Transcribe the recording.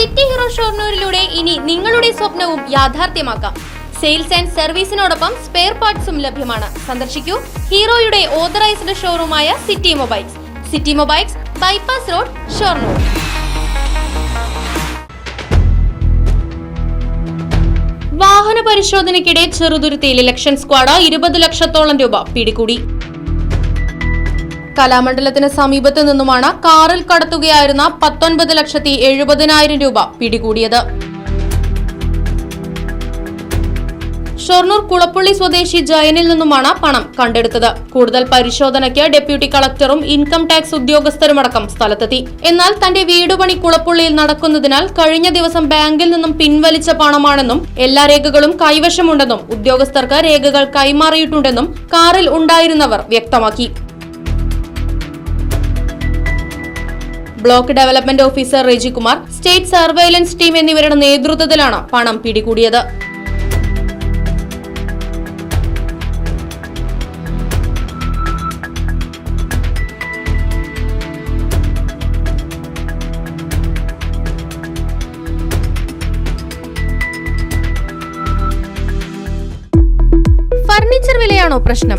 City hero ഷോർണൂരിലൂടെ ഇനി നിങ്ങളുടെ സ്വപ്നവും യാഥാർത്ഥ്യമാക്കാം. സെയിൽസ് ആൻഡ് സർവീസിനോടൊപ്പം സ്പെയർ പാർട്സും ലഭ്യമാണ്. സന്ദർശിക്കൂ ഹീറോയുടെ authorised ഷോറൂമായ City Mobiles. City Mobiles bypass road Shoranur. വാഹന പരിശോധനയ്ക്കിടെ ചെറുതുരുത്തിയിൽ ഇലക്ഷൻ സ്ക്വാഡ് ഇരുപത് ലക്ഷത്തോളം രൂപ പിടികൂടി. കലാമണ്ഡലത്തിന് സമീപത്ത് നിന്നുമാണ് കാറിൽ കടത്തുകയായിരുന്ന പത്തൊൻപത് ലക്ഷത്തി എഴുപതിനായിരം രൂപ പിടികൂടിയത്. ഷൊർണൂർ കുളപ്പള്ളി സ്വദേശി ജയനിൽ നിന്നുമാണ് പണം കണ്ടെടുത്തത്. കൂടുതൽ പരിശോധനയ്ക്ക് ഡെപ്യൂട്ടി കളക്ടറും ഇൻകം ടാക്സ് ഉദ്യോഗസ്ഥരുമടക്കം സ്ഥലത്തെത്തി. എന്നാൽ തന്റെ വീടുപണി കുളപ്പുള്ളിയിൽ നടക്കുന്നതിനാൽ കഴിഞ്ഞ ദിവസം ബാങ്കിൽ നിന്നും പിൻവലിച്ച പണമാണെന്നും എല്ലാ രേഖകളും കൈവശമുണ്ടെന്നും ഉദ്യോഗസ്ഥർക്ക് രേഖകൾ കൈമാറിയിട്ടുണ്ടെന്നും കാറിൽ ഉണ്ടായിരുന്നവർ വ്യക്തമാക്കി. Block development officer Rejikumar state surveillance team എന്നിവരുടെ നേതൃത്വത്തിലാണ് പണം പിടികൂടിയത്. ഫർണിച്ചർ വിലയാണോ പ്രശ്നം?